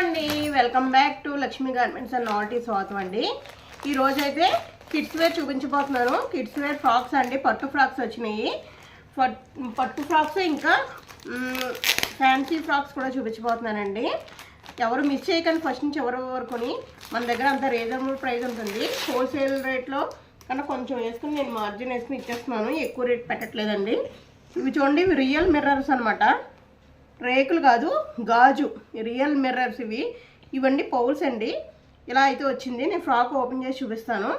అండి welcome back to Lakshmi garments and నాల్టీ స్వాతం అండి. ఈరోజైతే కిడ్స్ వేర్ చూపించబోతున్నాను. కిడ్స్ వేర్ ఫ్రాక్స్ అండి. పట్టు ఫ్రాక్స్ వచ్చినాయి. పట్టు ఫ్రాక్స్ ఇంకా ఫ్యాన్సీ ఫ్రాక్స్ కూడా చూపించబోతున్నానండి. ఎవరు మిస్ చేయకండి ఫస్ట్ నుంచి ఎవరు వరకుని మన దగ్గర అంత రీజనబుల్ ప్రైస్ ఉంటుంది. హోల్సేల్ రేట్లో కన్నా కొంచెం వేసుకుని నేను మార్జిన్ వేసుకుని ఇచ్చేస్తున్నాను. ఎక్కువ రేట్ పెట్టట్లేదండి. ఇవి చూడండి రియల్ మిర్రర్స్ అనమాట రేకులు కాదు గాజు రియల్ మిర్రర్స్ ఇవి. ఇవన్నీ పౌల్స్ అండి. ఇలా అయితే వచ్చింది. నేను ఫ్రాక్ ఓపెన్ చేసి చూపిస్తాను.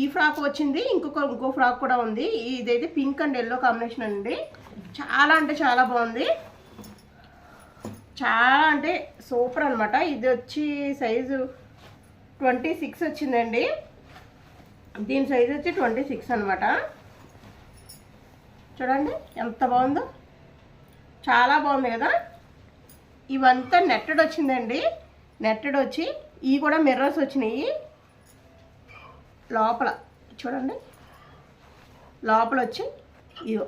ఈ ఫ్రాక్ వచ్చింది. ఇంకొక ఇంకో ఫ్రాక్ కూడా ఉంది. ఇదైతే పింక్ అండ్ ఎల్లో కాంబినేషన్ అండి. చాలా అంటే చాలా బాగుంది. చాలా అంటే సూపర్ అనమాట ఇది వచ్చి సైజు ట్వంటీ సిక్స్ వచ్చిందండి. దీని సైజు వచ్చి ట్వంటీ సిక్స్ అనమాట చూడండి ఎంత బాగుందో. చాలా బాగుంది కదా? ఇవంతా నెట్టెడ్ వచ్చిందండి. నెట్టెడ్ వచ్చి ఇవి కూడా మిర్రర్స్ వచ్చినాయి. లోపల చూడండి. లోపల వచ్చి ఇదో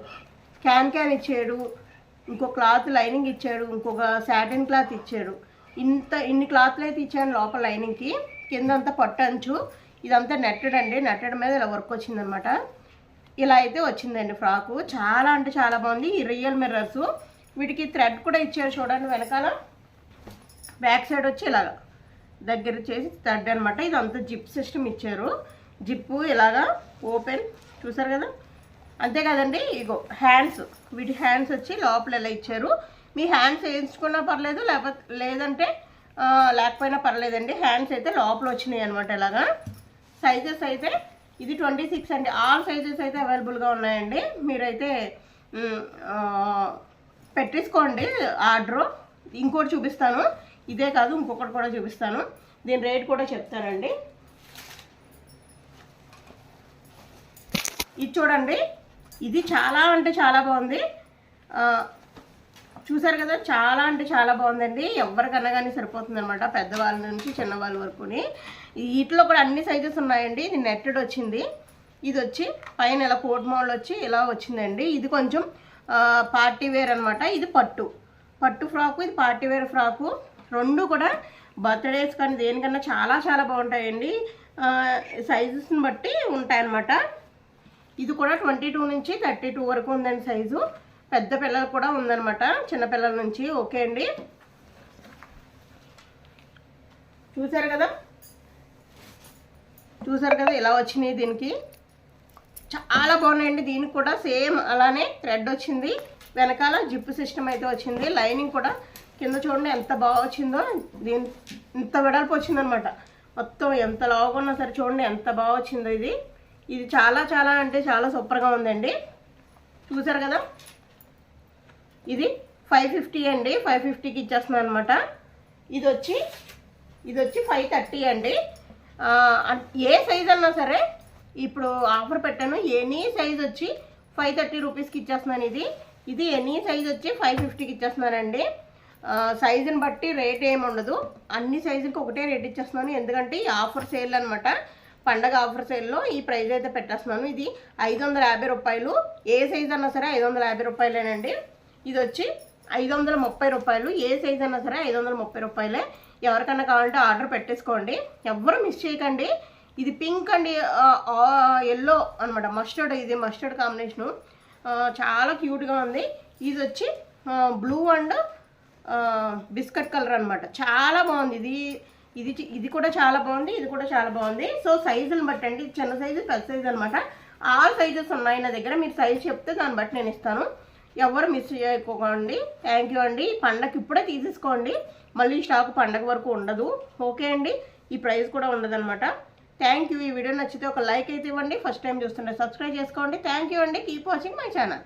క్యాన్ క్యాన్ ఇచ్చాడు ఇంకో క్లాత్ లైనింగ్ ఇచ్చాడు ఇంకొక శాటిన్ క్లాత్ ఇచ్చాడు. ఇంత ఇన్ని క్లాత్లు అయితే ఇచ్చాను లోపల లైనింగ్కి కిందంతా పట్టు అంచు. ఇదంతా నెట్టెడ్ అండి. నెట్టెడ్ మీద ఇలా వర్క్ వచ్చిందనమాట ఇలా అయితే వచ్చిందండి ఫ్రాకు. చాలా అంటే చాలా బాగుంది. ఈ రియల్ మిర్రర్స్ వీటికి థ్రెడ్ కూడా ఇచ్చారు చూడండి వెనకాల. బ్యాక్ సైడ్ వచ్చి ఇలాగా. దగ్గర చేసి థ్రెడ్ అనమాట ఇదంతా జిప్ సిస్టమ్ ఇచ్చారు. జిప్పు ఇలాగా ఓపెన్ చూసారు కదా? అంతే కదండి? ఇగో హ్యాండ్స్ వీటి హ్యాండ్స్ వచ్చి లోపల ఇలా ఇచ్చారు. మీ హ్యాండ్స్ వేయించుకున్నా పర్లేదు లేకపోతే లేదంటే లేకపోయినా పర్లేదండి. హ్యాండ్స్ అయితే లోపల వచ్చినాయి అనమాట ఇలాగా. సైజెస్ అయితే ఇది ట్వంటీ సిక్స్ అండి. ఆల్ సైజెస్ అయితే అవైలబుల్గా ఉన్నాయండి. మీరైతే పెట్టేసుకోండి ఆర్డరు. ఇంకోటి చూపిస్తాను. ఇదే కాదు ఇంకొకటి కూడా చూపిస్తాను. దీని రేట్ కూడా చెప్తానండి. ఇది చూడండి. ఇది చాలా అంటే చాలా బాగుంది. చూసారు కదా చాలా అంటే చాలా బాగుందండి. ఎవరికన్నా కానీ సరిపోతుంది అనమాట పెద్దవాళ్ళ నుంచి చిన్నవాళ్ళ వరకుని. వీటిలో కూడా అన్ని సైజెస్ ఉన్నాయండి. ఇది నెట్టెడ్ వచ్చింది. ఇది వచ్చి పైన ఇలా కోట్ మోడల్ వచ్చి ఇలా వచ్చిందండి. ఇది కొంచెం పార్టీ వేర్ అనమాట ఇది పట్టు. పట్టు ఫ్రాకు ఇది పార్టీ వేర్ ఫ్రాకు. రెండు కూడా బర్త్డేస్ కానీ దేనికన్నా చాలా చాలా బాగుంటాయండి. సైజెస్ని బట్టి ఉంటాయన్నమాట. ఇది కూడా ట్వంటీ టూ నుంచి థర్టీ టూ వరకు ఉందండి సైజు. పెద్ద పిల్లలు కూడా ఉందన్నమాట. చిన్నపిల్లల నుంచి. ఓకే అండి. చూసారు కదా? చూసారు కదా? ఇలా వచ్చినాయి దీనికి. చాలా బాగున్నాయండి. దీనికి కూడా సేమ్ అలానే థ్రెడ్ వచ్చింది. వెనకాల జిప్పు సిస్టమ్ అయితే వచ్చింది. లైనింగ్ కూడా కింద చూడండి ఎంత బాగా వచ్చిందో. దీని ఇంత వెడల్పు వచ్చిందనమాట. మొత్తం ఎంత లావుగా సరే చూడండి ఎంత బాగా వచ్చిందో ఇది. ఇది చాలా చాలా అంటే చాలా సూపర్గా ఉందండి. చూసారు కదా? ఇది ఫైవ్ ఫిఫ్టీ అండి. ఫైవ్ ఫిఫ్టీకి ఇచ్చేస్తున్నాను అనమాట. ఇది వచ్చి ఇది వచ్చి ఫైవ్ థర్టీ అండి. ఏ సైజ్ అన్నా సరే ఇప్పుడు ఆఫర్ పెట్టాను. ఎనీ సైజ్ వచ్చి ఫైవ్ థర్టీ రూపీస్కి ఇచ్చేస్తున్నాను ఇది. ఇది ఎనీ సైజ్ వచ్చి ఫైవ్ ఫిఫ్టీకి ఇచ్చేస్తున్నానండి. సైజుని బట్టి రేట్ ఏమి ఉండదు. అన్ని సైజులకి ఒకటే రేట్ ఇచ్చేస్తున్నాను. ఎందుకంటే ఈ ఆఫర్ సేల్ అనమాట పండగ ఆఫర్ సేల్లో ఈ ప్రైజ్ అయితే పెట్టేస్తున్నాను. ఇది ఐదు వందల యాభై రూపాయలు. ఏ సైజ్ అన్నా సరే ఐదు వందల యాభై రూపాయలేనండి. ఇది వచ్చి ఐదు వందల ముప్పై రూపాయలు. ఏ సైజ్ అన్నా సరే ఐదు వందల ముప్పై రూపాయలే. ఎవరికన్నా కావాలంటే ఆర్డర్ పెట్టేసుకోండి. ఎవ్వరు మిస్ చేయకండి. ఇది పింక్ అండ్ ఎల్లో అనమాట మస్టర్డ్ ఇది మస్టర్డ్ కాంబినేషను చాలా క్యూట్గా ఉంది. ఇది వచ్చి బ్లూ అండ్ బిస్కెట్ కలర్ అనమాట చాలా బాగుంది. ఇది ఇది ఇది కూడా చాలా బాగుంది. ఇది కూడా చాలా బాగుంది. సో సైజులు బట్టి అండి. చిన్న సైజు పెద్ద సైజు అనమాట ఆల్ సైజెస్ ఉన్నాయి నా దగ్గర. మీరు సైజు చెప్తే దాన్ని బట్టి నేను ఇస్తాను. ఎవరు మిస్ చేయకోకండి. థ్యాంక్ యూ అండి. పండగ ఇప్పుడే తీసేసుకోండి. మళ్ళీ స్టాక్ పండగ వరకు ఉండదు. ఓకే అండి? ఈ ప్రైస్ కూడా ఉండదన్నమాట. థ్యాంక్ యూ ఈ వీడియో నచ్చితే ఒక లైక్ అయితే ఇవ్వండి. ఫస్ట్ టైం చూస్తుంటే సబ్స్క్రైబ్ చేసుకోండి. థ్యాంక్ యూ అండి. Keep watching my channel.